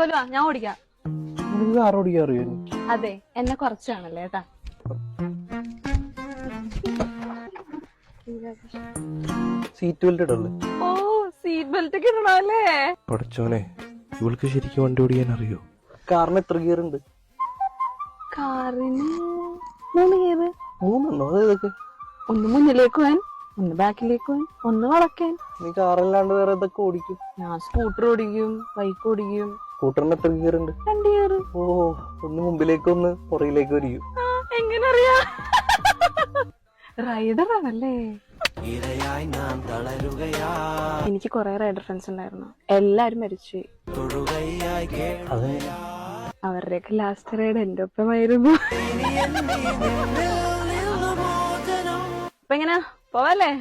കൊല്ലുവാ ഞാൻ ഓടിക്കാം. കാർ ഓടിക്കാൻ അറിയോ അതെ എന്നെ കുറച്ചാണല്ലേ ഏട്ടാ സീറ്റ് ബെൽറ്റ് ഇടല്ലേ? ഓ സീറ്റ് ബെൽറ്റ് ഒക്കെ ഇടണല്ലേ? പഠിച്ചോനെ ഇവൾക്ക് ശരിക്കും വണ്ടി ഓടിക്കാൻ അറിയോ? കാറിന് എത്ര ഗിയർ ഉണ്ട്. കാറിന് മൂന്ന് ഗിയർ. മൂന്നെണ്ണോ? അത് ഒന്ന് മുന്നിലേക്ക് പോവാൻ ഒന്ന് ബാക്കിലേക്ക് പോവാൻ ഒന്ന് വളക്കാൻ നീ കാറല്ലാണ്ട് വേറെ ഇതൊക്കെ ഓടിക്കും. ഞാൻ സ്കൂട്ടർ ഓടിക്കും ബൈക്ക് ഓടിക്കും. സ്കൂട്ടറിന് എത്ര ഗിയർ ഉണ്ട്? ഓ ഒന്ന് മുമ്പിലേക്ക് ഒന്ന് പുറയിലേക്ക് വരികയും എങ്ങനെ അറിയാ റൈഡർ ആണല്ലേ? എനിക്ക് കുറെ റൈഡർ ഫ്രണ്ട്സ് ഉണ്ടായിരുന്നു. എല്ലാരും മരിച്ചു അത്. അവരുടെയൊക്കെ ലാസ്റ്റ് റൈഡ് എന്റെ ഒപ്പമായിരുന്നു. അപ്പൊ എങ്ങനെ? പോവല്ലേ?